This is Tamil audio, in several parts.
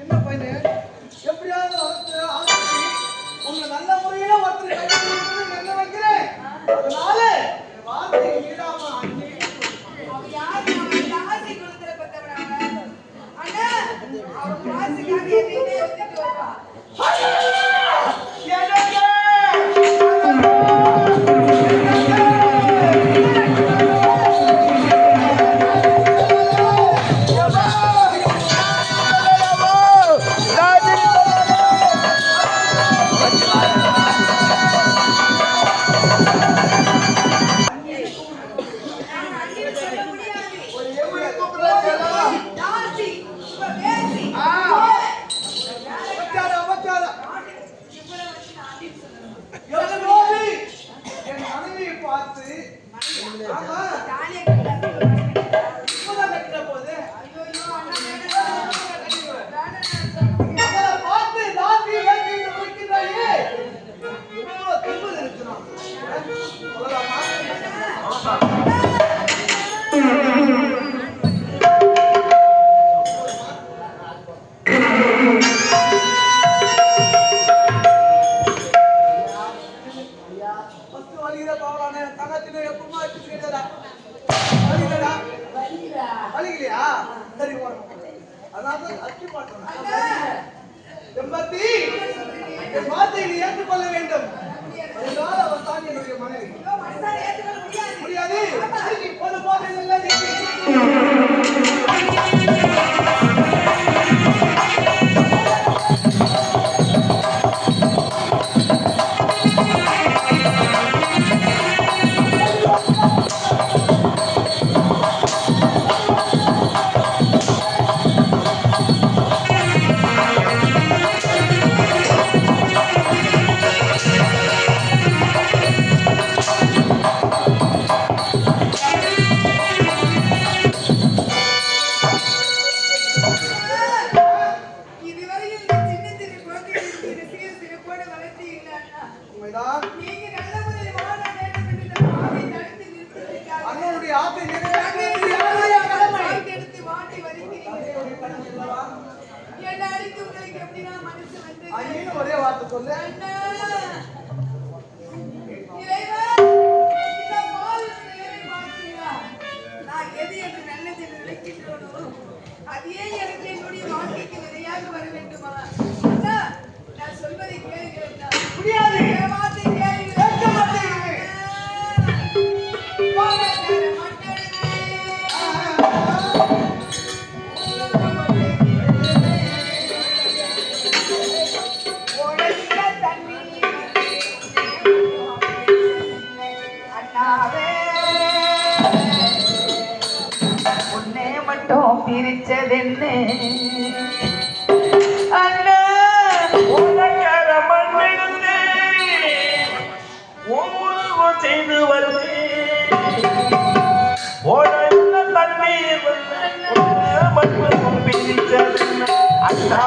சின்ன பையனு எப்படியாவது உங்களை நல்ல முறையில ஒருத்தர் என்ன வைக்கிறேன்? அதனால வார்த்தை Amen அண்ணன் ஒரே வார்த்தை சொல்லு. அதே எனக்கு என்னுடைய வாழ்க்கைக்கு விதையாக வர வேண்டுமா? நான் சொல்வதை கேளுங்கள் மனதென்ன அண்ணா உனக்காக மண்ணெடுத்து உங்களுக்கும் செய்து வருவேன் தண்ணீர் மண் பிரித்தது. அண்ணா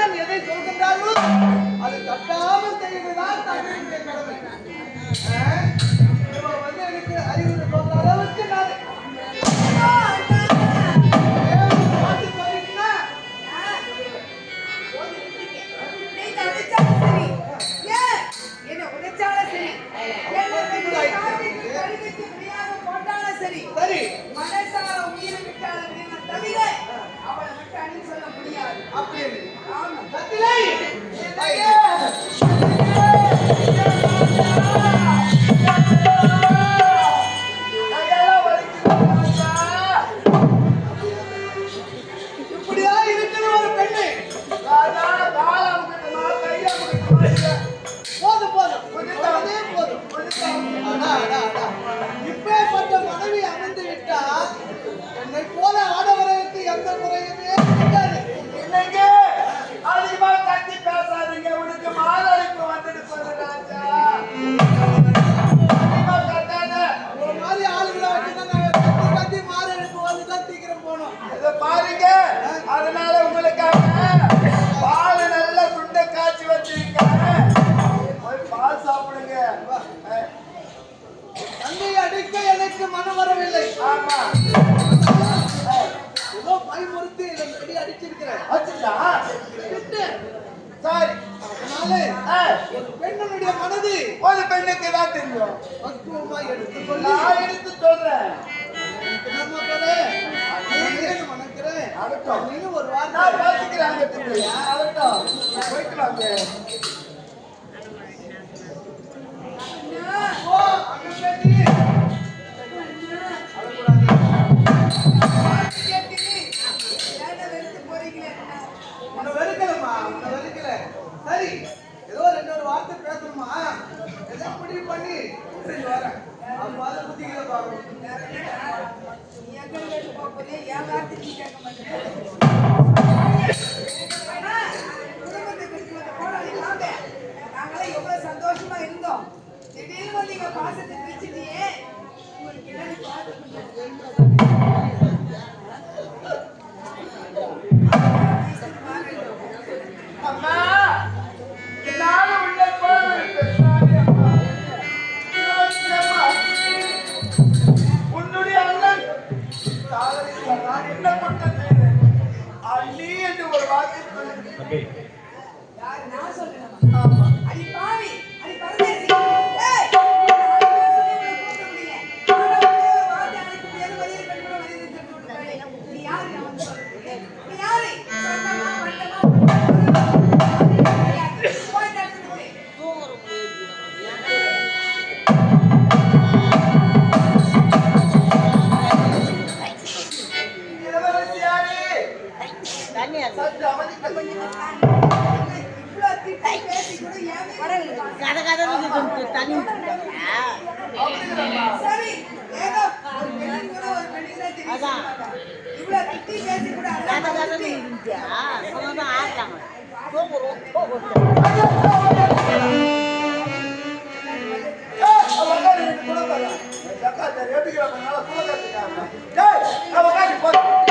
வேதம் எதை சொல்கின்றார்களோ அதை தட்டாமல் செய்வதுதான் தங்களுடைய கடமை. எனக்கு மனம் வரவில்லை ஆமா. ஏதோ பயமுறுத்தி அடி அடிச்சிருக்கிறேன் சாரி. அதனால ஒரு பெண்ணுடைய மனது ஒரு பெண்ணுக்கு தான் தெரியும். பக்குவமா எடுத்து கொள்ள எடுத்து சொல்றேன் மணக்கிறேன். ஒரு வாரம் பாத்துக்கிறேன் போயிட்டு வாங்க. பாசத்தை பிரிச்சுட்டியே ஒரு கிணறு பார்த்து இவ்வளவு திட்டி பேசி கூட அதான் இருந்துச்சா? சமதான் ஆட்டாங்க போகிறோம் போகிறோம் எடுத்துக்கிறப்ப நல்லா கூட கற்றுக்காங்க டேய் நம்ம காட்டி போதும்